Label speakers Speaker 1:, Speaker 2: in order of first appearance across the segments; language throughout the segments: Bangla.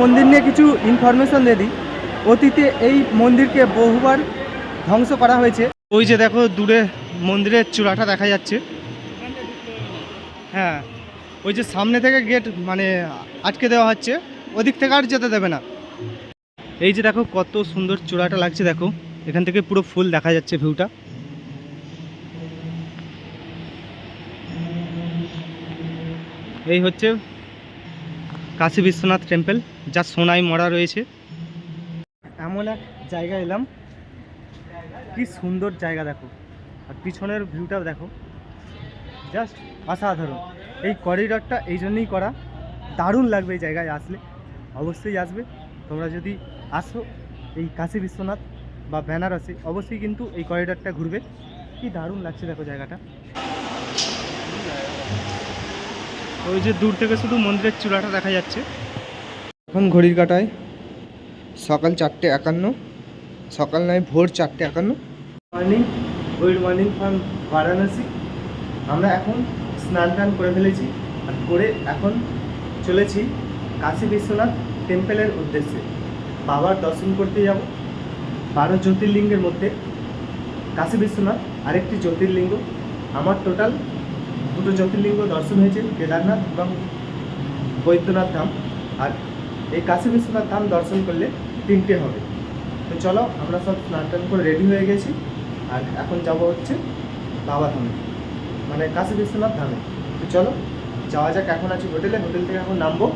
Speaker 1: মন্দির নিয়ে কিছু ইনফরমেশন দিয়ে দিই। অতীতে এই মন্দিরকে বহুবার ধ্বংস করা হয়েছে। ওই যে দেখো দূরে মন্দিরের চূড়াটা দেখা যাচ্ছে। হ্যাঁ ওই যে সামনে থেকে গেট মানে আটকে দেওয়া হচ্ছে, ওদিক থেকে আর যেতে দেবে না। এই যে দেখো কত সুন্দর চূড়াটা লাগছে দেখো, এখান থেকে পুরো ফুল দেখা যাচ্ছে ভিউটা এই হচ্ছে কাশী বিশ্বনাথ টেম্পল, যা সোনায় মরা রয়েছে। এমন এক জায়গায় এলাম। কি সুন্দর জায়গা দেখো। আর পিছনের ভিউটাও দেখো। জাস্ট অসাধারণ। এই করিডরটা এই জন্যই করা। দারুণ লাগবে এই জায়গায় আসলে। অবশ্যই আসবে। তোমরা যদি আসো এই কাশী বিশ্বনাথ বা বেনারসে, অবশ্যই কিন্তু এই করিডরটা ঘুরবে। কি দারুণ লাগছে দেখো জায়গাটা। ওই যে দূর থেকে শুধু মন্দিরের চূড়াটা দেখা যাচ্ছে। এখন ঘড়ির কাটায় সকাল চারটে একান্ন সকাল নয় ভোর চারটে একান্ন। Morning good morning from Varanasi আমরা এখন স্নান টান করে ফেলেছি আর করে এখন চলেছি কাশী বিশ্বনাথ টেম্পেলের উদ্দেশ্যে। বাবার দর্শন করতে যাব। বারো জ্যোতির্লিঙ্গের মধ্যে কাশী বিশ্বনাথ আরেকটি জ্যোতির্লিঙ্গ। আমার টোটাল দুটো জ্যোতির্লিঙ্গ দর্শন হয়েছে কেদারনাথ এবং বৈদ্যনাথ ধাম। আর এই কাশী বিশ্বনাথ ধাম দর্শন করলে তিনটে হবে। তো চলো, আমরা সব স্নান টান করে রেডি হয়ে গেছি। আর এখন যাব হচ্ছে বাবা ধামে মানে কাশী বিশ্বনাথ ধামে। তো চলো, যাওয়া যাক, এখন আছি হোটেলে। হোটেল থেকে এখন নামবো,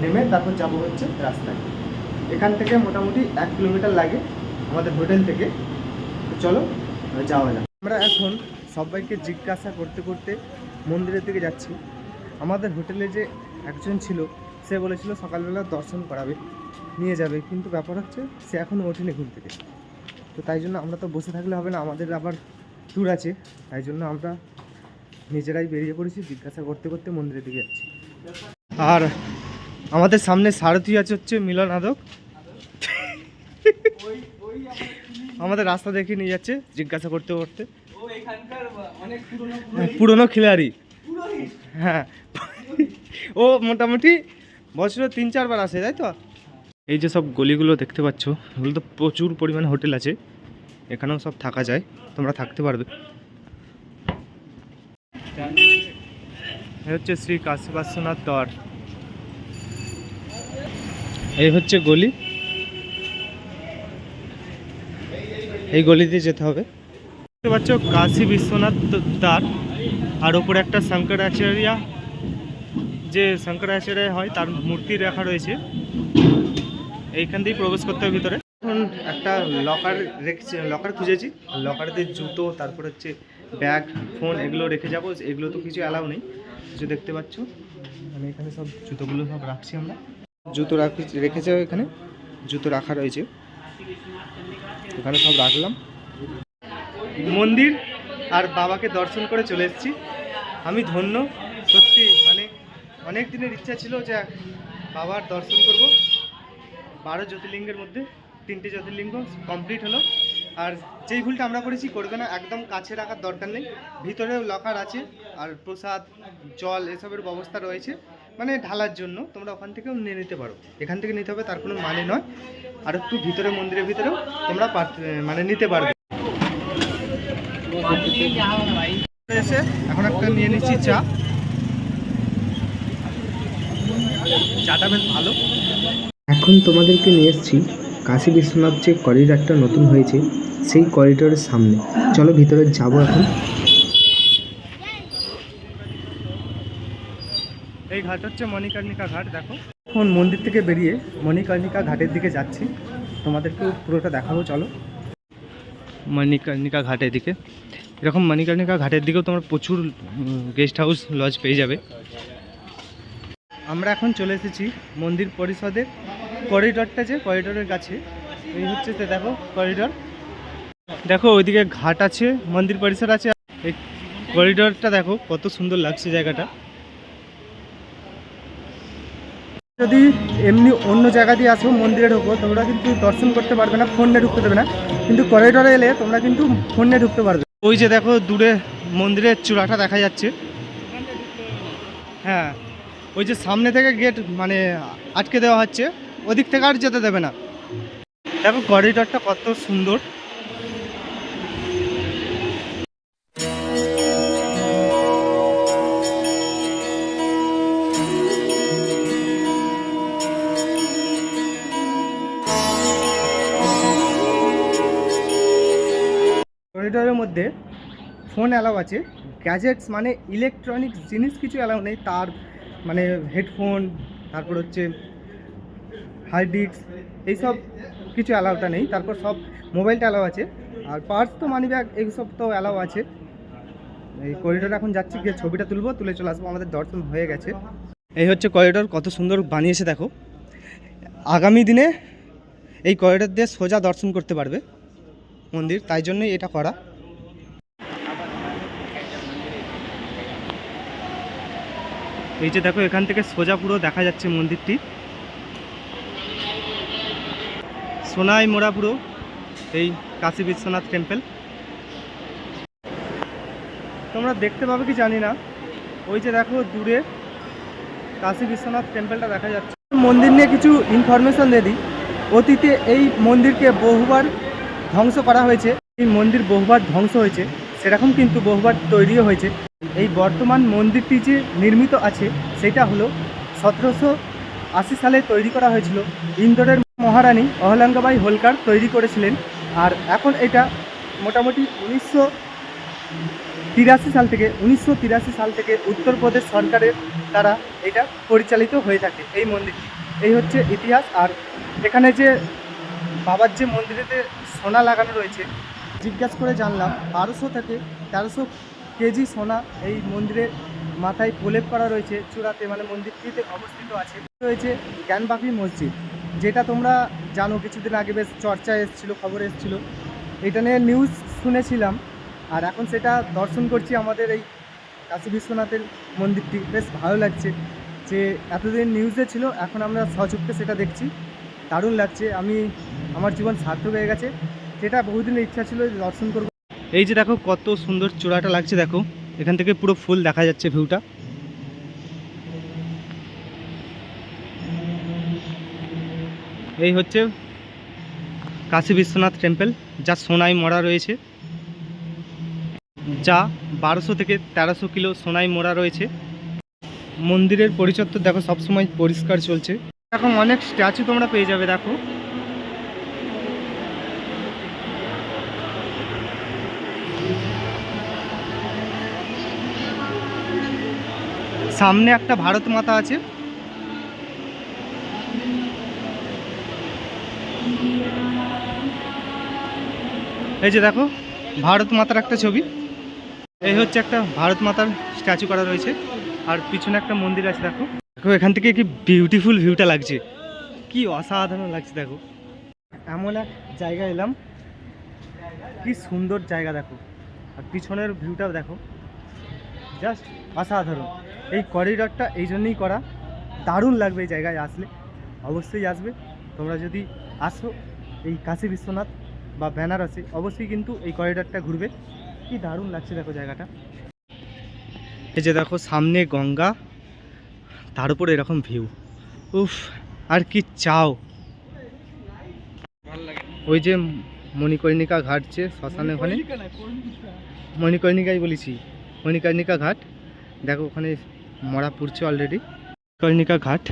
Speaker 1: নেমে তারপর যাব হচ্ছে রাস্তায়। এখান থেকে মোটামুটি এক কিলোমিটার লাগে আমাদের হোটেল থেকে। তো চলো যাওয়া যাক। আমরা এখন সবাইকে জিজ্ঞাসা করতে করতে মন্দিরের দিকে যাচ্ছি। আমাদের হোটেলে যে একজন ছিল, সে বলেছিল সকালবেলা দর্শন করাবে, নিয়ে যাবে। কিন্তু ব্যাপার হচ্ছে, সে এখনও ওঠেনি ঘুম থেকে। তো তাই জন্য আমরা তো বসে থাকলে হবে না, আমাদের আবার ট্যুর আছে। তাই জন্য আমরা নিজেরাই বেরিয়ে পড়েছি, জিজ্ঞাসা করতে করতে মন্দিরের দিকে যাচ্ছি। আর আমাদের সামনে সারথি আছে হচ্ছে মিলন আদক। আমাদের রাস্তা দেখে নিয়ে যাচ্ছে, জিজ্ঞাসা করতে করতে। পুরনো খিলাড়ি। হ্যাঁ। ও মোটামুটি বছরে তিন চারবার আসে, তাই তো? এই যে সব গলিগুলো দেখতে পাচ্ছ এগুলো তো প্রচুর পরিমাণে হোটেল আছে। এখানেও সব থাকা যায়, তোমরা থাকতে পারবে। এই হচ্ছে শ্রী কাশী বিশ্বনাথ দ্বার। এই হচ্ছে গলি। এই গলি দিয়ে যেতে হবে। দেখতে পাচ্ছ, কাশী বিশ্বনাথ দ্বার, আর ওপরে একটা শঙ্করাচার্য, যে শঙ্করাচার্য হয়, তার মূর্তি রাখা রয়েছে। এইখান দিয়ে প্রবেশ করতে হবে ভিতরে। এখন একটা লকার রেখেছি লকার খুঁজেছি। লকারেতে জুতো, তারপর হচ্ছে ব্যাগ ফোন এগুলো রেখে যাব। এগুলো তো কিছু অ্যালাউ নেই। কিছু দেখতে পাচ্ছ মানে এখানে সব জুতোগুলো সব রাখছি আমরা। জুতো রাখি, রেখেছে এখানে। জুতো রাখা রয়েছে। এখানে সব রাখলাম। মন্দির আর বাবাকে দর্শন করে চলে এসেছি। আমি ধন্য, সত্যি মানে অনেক দিনের ইচ্ছা ছিল যে বাবার দর্শন করব। বারো জ্যোতির্লিঙ্গের মধ্যে তিনটে জ্যোতির্লিঙ্গ কমপ্লিট হলো। আর যেই ভুলটা আমরা করেছি করবে না একদম কাছে রাখার দরকার নেই। ভিতরেও লকার আছে, আর প্রসাদ, জল, এসবের ব্যবস্থা রয়েছে। মানে ঢালার জন্য তোমরা ওখান থেকেও নিয়ে নিতে পারো। এখান থেকে নিতে হবে, তার কোনো মানে নয়। আর একটু ভিতরে, মন্দিরের ভিতরেও তোমরা মানে নিতে পারবে। এসে এখন একটা নিয়ে নিচ্ছি চা। চাটা বেশ ভালো।
Speaker 2: এখন তোমাদেরকে নিয়ে এসেছি কাশী বিশ্বনাথ যে করিডরটা নতুন হয়েছে সেই করিডোরের সামনে। চলো ভিতরে যাব এখন।
Speaker 1: এই ঘাট হচ্ছে মণিকর্ণিকা ঘাট দেখো। এখন মন্দির থেকে বেরিয়ে মণিকর্ণিকা ঘাটের দিকে যাচ্ছি। তোমাদেরকে পুরোটা দেখাবো চলো। মণিকর্ণিকা ঘাটের দিকে। এরকম মণিকর্ণিকা ঘাটের দিকেও তোমরা প্রচুর গেস্ট হাউস লজ পেয়ে যাবে। আমরা এখন চলে এসেছি মন্দির পরিষদের করিডরটা যে করিডোরের কাছে। এই হচ্ছে তো দেখো করিডর দেখো, ওইদিকে ঘাট আছে, মন্দির পরিসর আছে। এই করিডরটা দেখো, কত সুন্দর লাগছে জায়গাটা। যদি এমনি অন্য জায়গা দিয়ে আসো মন্দিরে ঢুকো তোমরা কিন্তু দর্শন করতে পারবে না, ফোন ঢুকতে দেবে না। কিন্তু করিডরে এলে তোমরা কিন্তু ফোন ঢুকতে পারবে। ওই যে দেখো দূরে মন্দিরের চূড়াটা দেখা যাচ্ছে। হ্যাঁ ওই যে সামনে থেকে গেট মানে আটকে দেওয়া হচ্ছে, ওদিক থেকে আর যেতে দেবে না। দেখো করিডরটা কত সুন্দর। মধ্যে ফোন অ্যালাউ আছে। গ্যাজেটস মানে ইলেকট্রনিক্স জিনিস কিছু অ্যালাউ নেই। তার মানে হেডফোন, তারপর হচ্ছে হার্ড ডিস্ক, এইসব কিছু অ্যালাউটা নেই। তারপর সব মোবাইলটা অ্যালাউ আছে। আর পার্স তো মানি ব্যাগ, এইসব তো অ্যালাউ আছে। এই করিডোরে এখন যাচ্ছি, গিয়ে ছবিটা তুলবো, তুলে চলে আসব। আমাদের দর্শন হয়ে গেছে। এই হচ্ছে করিডোর কত সুন্দর বানিয়েছে দেখো। আগামী দিনে এই করিডোর দিয়ে সোজা দর্শন করতে পারবে মন্দির। তাই জন্যই এটা করা। এই যে দেখো, এখান থেকে সোজা পুরো দেখা যাচ্ছে মন্দিরটি। সোনাই মোড়া পুরো, এই কাশী বিশ্বনাথ টেম্পল তোমরা দেখতে পাবে কি জানি না, ওই যে দেখো দূরে কাশী বিশ্বনাথ টেম্পলটা দেখা যাচ্ছে। মন্দির নিয়ে কিছু ইনফরমেশন দিয়ে দিই। অতীতে এই মন্দিরকে বহুবার ধ্বংস করা হয়েছে। এই মন্দির বহুবার ধ্বংস হয়েছে। সেরকম কিন্তু বহুবার তৈরিও হয়েছে। এই বর্তমান মন্দিরটি যে নির্মিত আছে, সেটা হলো সতেরোশো আশি সালে তৈরি করা হয়েছিল। ইন্দোরের মহারানী অহলাঙ্গাবাই হোলকার তৈরি করেছিলেন। আর এখন এটা মোটামুটি উনিশশো তিরাশি সাল থেকে, উনিশশো তিরাশি সাল থেকে উত্তরপ্রদেশ সরকারের দ্বারা এটা পরিচালিত হয়ে থাকে এই মন্দিরটি। এই হচ্ছে ইতিহাস। আর এখানে যে বাবার যে মন্দিরেতে সোনা লাগানো রয়েছে, জিজ্ঞাসা করে জানলাম, বারোশো থেকে তেরোশো কেজি সোনা এই মন্দিরের মাথায় প্রলেপ করা রয়েছে চূড়াতে মানে মন্দিরটিতে অবস্থিত আছে। রয়েছে জ্ঞানবাপি মসজিদ, যেটা তোমরা জানো, কিছুদিন আগে বেশ চর্চায় এসেছিল, খবর এসেছিল। এটা নিয়ে নিউজ শুনেছিলাম, আর এখন সেটা দর্শন করছি আমাদের এই কাশী বিশ্বনাথের মন্দিরটি। বেশ ভালো লাগছে যে এতদিন নিউজে ছিল, এখন আমরা সচক্ষে সেটা দেখছি। দারুণ লাগছে, আমি, আমার জীবন সার্থক হয়ে গেছে। সেটা বহুদিনের ইচ্ছা ছিল, দর্শন করব। এই যে দেখো কত সুন্দর চূড়াটা লাগছে, দেখো। এখান থেকে পুরো ফুল দেখা যাচ্ছে ভিউটা। এই হচ্ছে কাশী বিশ্বনাথ টেম্পল, যা সোনায় মরা রয়েছে। যা বারোশো থেকে তেরোশো কিলো সোনায় মোড়া রয়েছে। মন্দিরের পরিচর্যা দেখো, সবসময় পরিষ্কার চলছে। এখন অনেক স্ট্যাচু তোমরা পেয়ে যাবে, দেখো। সামনে একটা ভারত মাতা আছে। এই যে দেখো, ভারত মাতার একটা ছবি। এই হচ্ছে একটা ভারত মাতার স্ট্যাচু করা রয়েছে। আর পিছনে একটা মন্দির আছে, দেখো। দেখো, এখান থেকে কি বিউটিফুল ভিউটা লাগছে। কি অসাধারণ লাগছে, দেখো। এমন এক জায়গা এলাম। কি সুন্দর জায়গা, দেখো। আর পিছনের ভিউটাও দেখো। জাস্ট অসাধারণ। এই করিডরটা এই জন্যই করা। দারুণ লাগবে এই জায়গায় আসলে। অবশ্যই আসবে। তোমরা যদি আসো এই কাশী বিশ্বনাথ বা বেনারসে, অবশ্যই কিন্তু এই করিডরটা ঘুরবে। কি দারুণ লাগছে দেখো জায়গাটা। এই যে দেখো, সামনে গঙ্গা, তার উপর এরকম ভিউ উফ, আর কি চাও। ওই যে মণিকর্ণিকা ঘাট যে শ্মশানে ওখানে। মণিকর্ণিকাই বলেছি, মণিকর্ণিকা ঘাট। দেখো ওখানে মরা পুড়ছে অলরেডি কর্ণিকা ঘাট।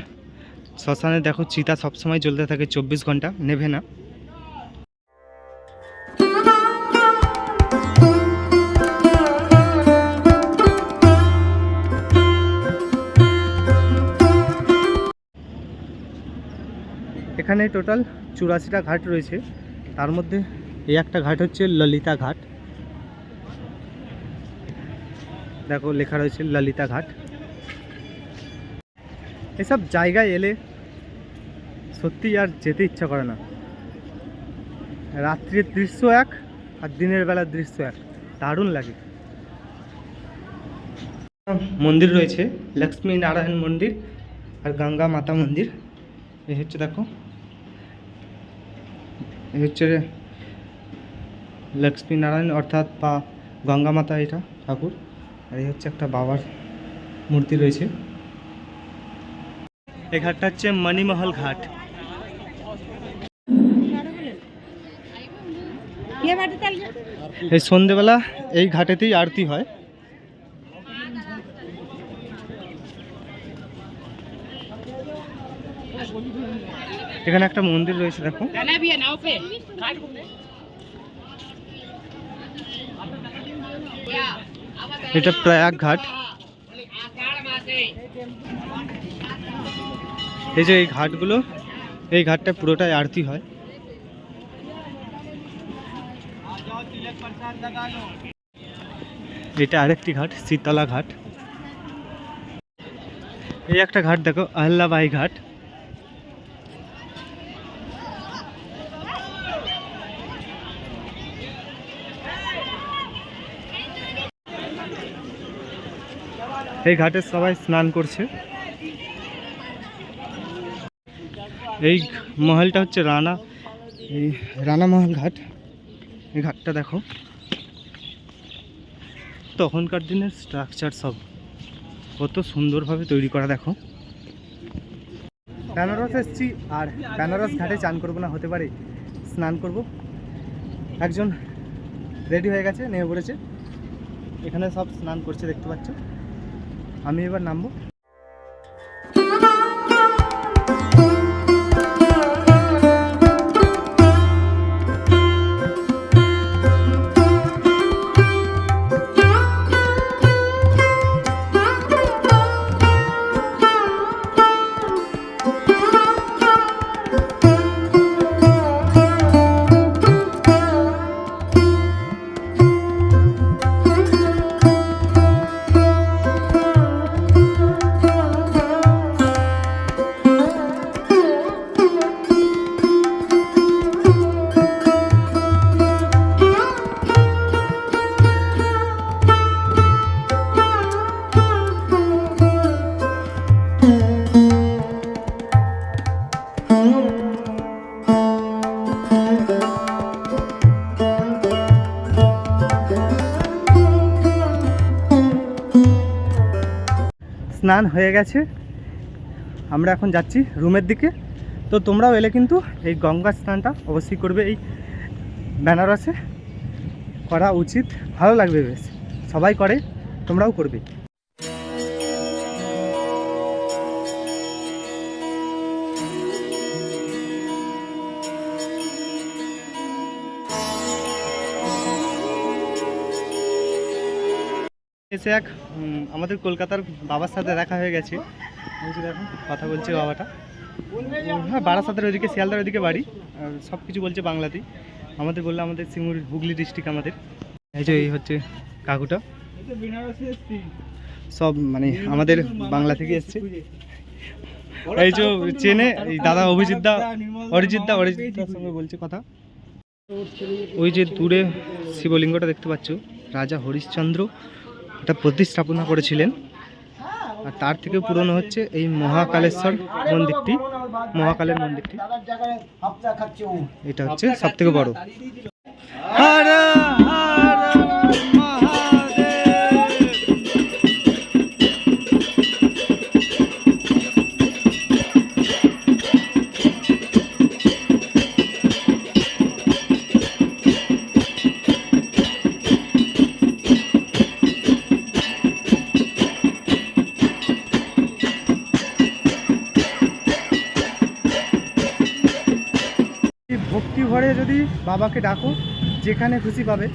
Speaker 1: শ্মশানে দেখো চিতা সবসময় জ্বলতে থাকে, চব্বিশ ঘণ্টা, নেভে না। এখানে টোটাল চুরাশিটা ঘাট রয়েছে। তার মধ্যে এই একটা ঘাট হচ্ছে ললিতা ঘাট। দেখো, লেখা রয়েছে ললিতা ঘাট। এসব জায়গায় এলে সত্যি আর যেতে ইচ্ছা করে না। রাত্রির দৃশ্য এক আর দিনের বেলার দৃশ্য এক। দারুণ লাগে। মন্দির রয়েছে, লক্ষ্মী নারায়ণ মন্দির আর গঙ্গা মাতা মন্দির। এই হচ্ছে দেখো হচ্ছে লক্ষ্মীনারায়ণ অর্থাৎ বা গঙ্গা মাতা এটা ঠাকুর। আর এই হচ্ছে একটা বাবার মূর্তি রয়েছে। এই ঘাটটা হচ্ছে মণিমহল ঘাট। এই সন্ধেবেলা এই ঘাটেতেই আরতি হয়। এখানে একটা মন্দির রয়েছে, দেখো। এটা প্রয়াগ ঘাট এই যে এই ঘাটগুলো, এই ঘাটটা পুরোটাই আরতি হয়। এটা আরেকটি ঘাট, শীতলা ঘাট। এই একটা ঘাট, দেখো আহল্লাবাই ঘাট। এই ঘাটে সবাই স্নান করছে। এই মহলটা হচ্ছে রানা। এই রানা মহল ঘাট। এই ঘাটটা দেখো। তখনকার দিনের স্ট্রাকচার সব। কত সুন্দরভাবে তৈরি করা, দেখো। বেনারস এসছি আর বেনারস ঘাটে চান করব না, হতে পারে স্নান করব। একজন রেডি হয়ে গেছে, নেমে পড়েছে। এখানে সব স্নান করছে, দেখতে পাচ্ছ। আমি এবার নামবো? স্নান হয়ে গেছে। আমরা এখন যাচ্ছি রুমের দিকে। তো তোমরাও এলে কিন্তু এই গঙ্গা স্নানটা অবশ্যই করবে। এই বেনারসে করা উচিত। ভালো লাগবে বেশ। সবাই করে, তোমরাও করবে। এসে এক আমাদের কলকাতার বাবার সাথে দেখা হয়ে গেছে। দেখো, কথা বলছে বাবাটা। হ্যাঁ বারাসাতের ওইদিকে, শিয়ালদার ওইদিকে বাড়ি। সব কিছু বলছে বাংলাতেই আমাদের বলল, আমাদের সিঙ্গুর হুগলি ডিস্ট্রিক্ট আমাদের। এই যে, এই হচ্ছে কাকুটা। সব মানে আমাদের বাংলা থেকে এসছে। এই যে, চেনে, এই দাদা অভিজিৎ দা, অরিজিৎ দা, অরিজিৎ দার সঙ্গে বলছে কথা। ওই যে দূরে শিবলিঙ্গটা দেখতে পাচ্ছ, রাজা হরিশ্চন্দ্র। এটা প্রতিস্থাপনা করেছিলেন। আর তার থেকে পুরনো হচ্ছে এই মহাকালেশ্বর মন্দিরটি। মহাকালের মন্দিরটি। এটা হচ্ছে সব থেকে বড়। হর ভরে যদি বাবাকে ডাকো যেখানে খুশি পাবে।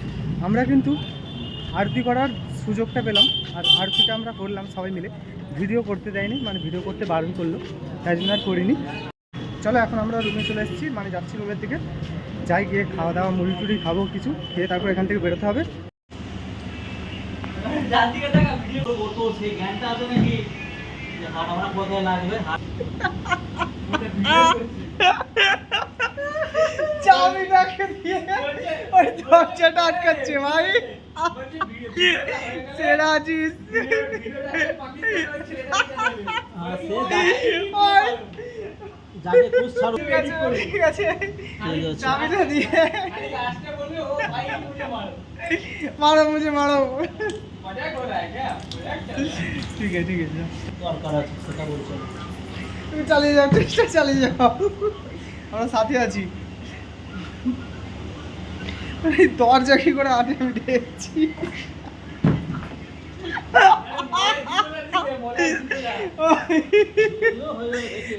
Speaker 1: আমরা কিন্তু আরতি করার সুযোগটা পেলাম। আর আরতিটা আমরা করলাম সবাই মিলে। ভিডিও করতে দেয়নি মানে ভিডিও করতে বারণ করল। তাই জন্য আর করিনি। চলো এখন আমরা রুমে চলে এসেছি। মানে যাচ্ছি রুমের দিকে। যাই গিয়ে খাওয়া দাওয়া মুড়ি টুড়ি খাব কিছু। খেয়ে তারপর এখান থেকে বেরোতে হবে। চাবিটাকে দিয়ে ওই দরজাটা আটকাচ্ছে ভাই। সেরা ওই, ঠিক আছে ঠিক আছে। চাবিটা দিয়ে। মারো মুঝে মারো। ঠিক আছে ঠিক আছে। তুমি চালিয়ে যাও চেষ্টা চালিয়ে যাও। আমরা সাথে আছি। দরজা কি করে আটে আমি দেখছি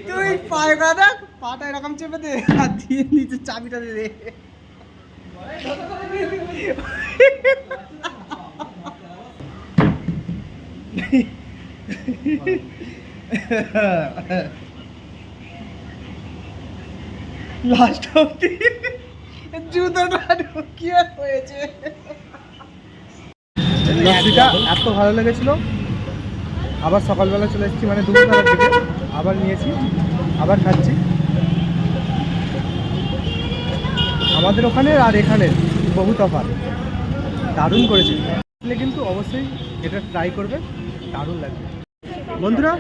Speaker 1: তুই পায়ে গাদা পাটা এরকম চেপে দে, আর দিয়ে নিচে চাবিটা দে। দে লাস্ট অব্দি জুতোটা ঢুকিয়ে হয়েছে। লস্যিটা এত ভালো লেগেছিল। আবার সকালবেলা চলে এসেছি মানে দুপুরবেলার দিকে। আবার নিয়েছি, আবার খাচ্ছি। আমাদের ওখানে আর এখানে বহু তফাৎ। দারুণ করেছে। কিন্তু অবশ্যই এটা ট্রাই করবে, দারুণ লাগবে। বন্ধুরা,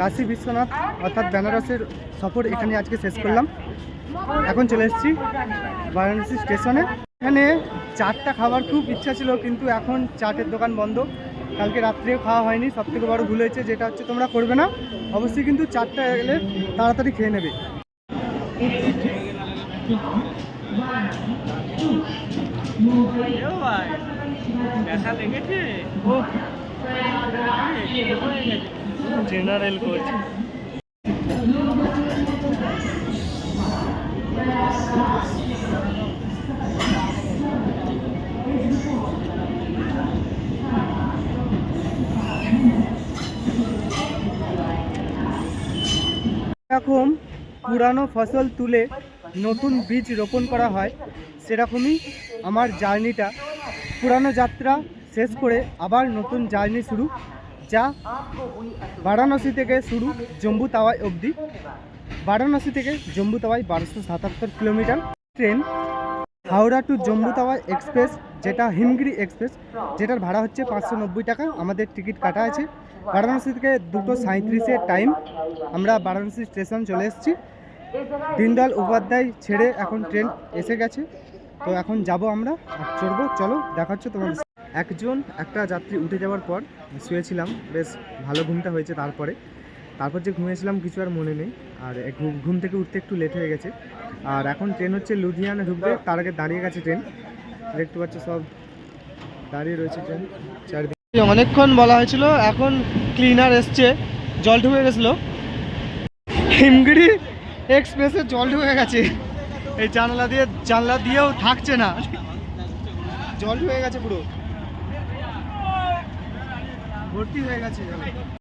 Speaker 1: কাশী বিশ্বনাথ অর্থাৎ বেনারসের সফর এখানে আজকে শেষ করলাম। এখন চলে এসেছি বারাণসী স্টেশনে। এখানে চাটটা খাবার খুব ইচ্ছা ছিল, কিন্তু এখন চাটের দোকান বন্ধ। কালকে রাত্রেও খাওয়া হয়নি সব থেকে বড় ভুল হয়েছে, যেটা হচ্ছে তোমরা করবে না। অবশ্যই কিন্তু চাটটা এলে তাড়াতাড়ি খেয়ে নেবে। জেনারেল কোচ এরকম পুরানো ফসল তুলে নতুন বীজ রোপণ করা হয়, সেরকমই আমার জার্নিটা। পুরানো যাত্রা শেষ করে আবার নতুন জার্নি শুরু, যা বারাণসী থেকে শুরু জম্বু তাওয়াই অবধি। বারাণসী থেকে জম্বু তাওয়াই বারোশো সাতাত্তর kilometre. Train Howrah to Jammu Tawi express, যেটা হিমগিরি এক্সপ্রেস, যেটার ভাড়া হচ্ছে পাঁচশো নব্বই টাকা। আমাদের টিকিট কাটা আছে। বারাণসী থেকে দুটো সাঁত্রিশের টাইম আমরা বারাণসী স্টেশন চলে এসেছি। দীনদয়াল উপাধ্যায় ছেড়ে এখন ট্রেন এসে গেছে। তো এখন যাব আমরা চড়বো। চলো, দেখাচ্ছ তোমাদের। একজন একটা যাত্রী উঠে যাওয়ার পর শুয়েছিলাম। বেশ ভালো ঘুমটা হয়েছে তারপরে। তারপর যে ঘুমিয়েছিলাম কিছু আর মনে নেই। আর ঘুম- থেকে উঠতে একটু লেট হয়ে গেছে। আর এখন ট্রেন হচ্ছে লুধিয়ানা ঢুকবে, তার আগে দাঁড়িয়ে গেছে ট্রেন দেখতে পাচ্ছ সব দাঁড়িয়ে রয়েছে ট্রেন চারিদিকে। অনেকক্ষণ বলা হয়েছিল, এখন ক্লিনার এসছে, জল ঢুকে গেছিল। হিমগিরি এক্সপ্রেসে জল ঢুকে গেছে। এই জানলা দিয়ে জানলা দিয়েও থাকছে না। জল ঢুকে গেছে পুরো। ভর্তি হয়ে গেছে।